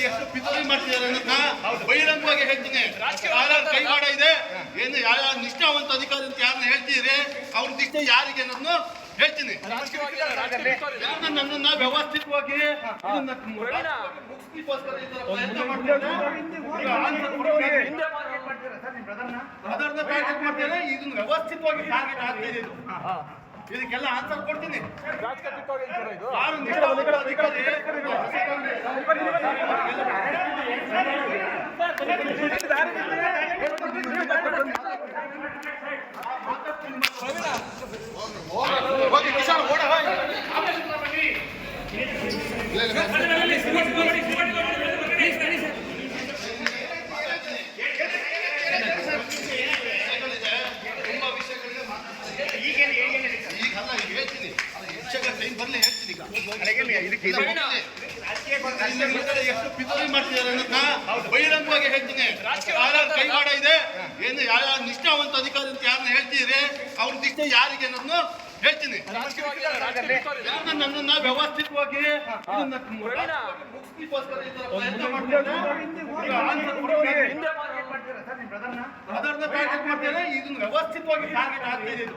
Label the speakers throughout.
Speaker 1: ಎಷ್ಟು ಪಿತೂರಿ ಮಾಡ್ತಿದ್ದಾರೆ ಬಹಿರಂಗವಾಗಿ ಹೇಳ್ತೀನಿ ಯಾರ್ಯಾರ ಕೈವಾಡ ಇದೆ ಏನು ಯಾರ ನಿಷ್ಠಾವಂತ ಅಧಿಕಾರಿ ಅಂತ ಯಾರನ್ನ ಹೇಳ್ತಿದ್ರೆ ಅವ್ರ ನಿಷ್ಠೆ ಯಾರಿಗೆ ಅನ್ನೋದನ್ನು ಹೇಳ್ತೀನಿ ನನ್ನನ್ನ ವ್ಯವಸ್ಥಿತವಾಗಿ ಮಾಡ್ತೇನೆ ಇದನ್ನ ವ್ಯವಸ್ಥಿತವಾಗಿ ಟಾರ್ಗೆಟ್ ಆಗ್ತಾ ಇದೆ. ಇದಕ್ಕೆಲ್ಲ ಆನ್ಸರ್ ಕೊಡ್ತೀನಿ ಯಾರು ಹೋಗಿ ಕಿಶಾನ್ ಓಡ ತುಂಬಾ ವಿಷಯಗಳಿದೆ ಮಾತಾಡ್ತಾರೆ. ಈಗಲ್ಲ ಈಗ ಹೇಳ್ತೀನಿ ವಿಷಯಗಳ ಟೈಮ್ ಬರ್ಲಿ ಹೇಳ್ತೀನಿ ಈಗ ಇಲ್ಲ, ಮುಗ್ದಿದೆ. ಇಲ್ಲಿ ಮುಂದೆ ಎಷ್ಟು ಪಿತೂರಿ ಮಾಡ್ತಿದ್ದಾರೆ ಅನ್ನೋದನ್ನ ಬಹಿರಂಗವಾಗಿ ಹೇಳ್ತೀನಿ. ಯಾರ್ಯಾರು ಕೈವಾಡ ಇದೆ ಏನು ಯಾವ ನಿಷ್ಠಾವಂತ ಅಧಿಕಾರಿ ಅಂತ ಯಾರನ್ನ ಹೇಳ್ತಿದ್ರೆ ಅವ್ರ ನಿಷ್ಠೆ ಯಾರಿಗೆ ಅನ್ನೋದನ್ನು ಹೇಳ್ತೀನಿ. ನನ್ನನ್ನ ವ್ಯವಸ್ಥಿತವಾಗಿ. ಅದನ್ನ ಟಾರ್ಗೆಟ್ ಮಾಡ್ತೇನೆ ಇದನ್ನ ವ್ಯವಸ್ಥಿತವಾಗಿ ಟಾರ್ಗೆಟ್ ಆಗ್ತಿದೆ ಇದು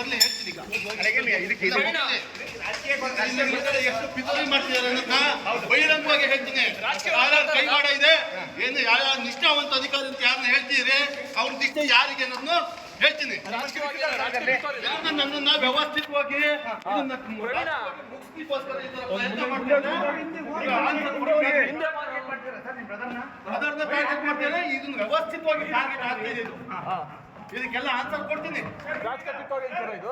Speaker 1: ಬರ್ಲಿ ಹೇಳ್ತೀನಿ ಎಷ್ಟು ಪಿತೂರಿ ಮಾಡ್ತಿದ್ದಾರೆ ಅನ್ನೋದನ್ನ ಬಹಿರಂಗವಾಗಿ ಹೇಳ್ತೀನಿ. ಯಾರ್ಯಾರು ಕೈವಾಡ ಇದೆ. ಏನು ಯಾರು ನಿಷ್ಠಾವಂತ ಅಧಿಕಾರಿ ಅಂತ ಯಾರನ್ನ ಹೇಳ್ತಿದ್ರೆ ಅವ್ರ ನಿಷ್ಠೆ ಯಾರಿಗೆ ಅನ್ನೋದನ್ನು ಹೇಳ್ತೀನಿ. ನನ್ನನ್ನ ವ್ಯವಸ್ಥಿತವಾಗಿ. ಅದನ್ನ ಟಾರ್ಗೆಟ್ ಇದನ್ನ ವ್ಯವಸ್ಥಿತವಾಗಿ ಟಾರ್ಗೆಟ್ ಆಗ್ತಿದೆ ಇದು ಇದಕ್ಕೆಲ್ಲ ಆನ್ಸರ್ ಕೊಡ್ತೀನಿ.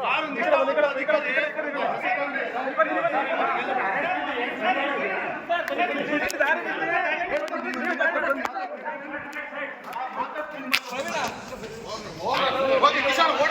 Speaker 1: ಯಾರು ನಿಷ್ಠಾವಂತ ಅಧಿಕಾರಿ? ಹೋಗಿ ಕಿಶಾನ್ ಓಡ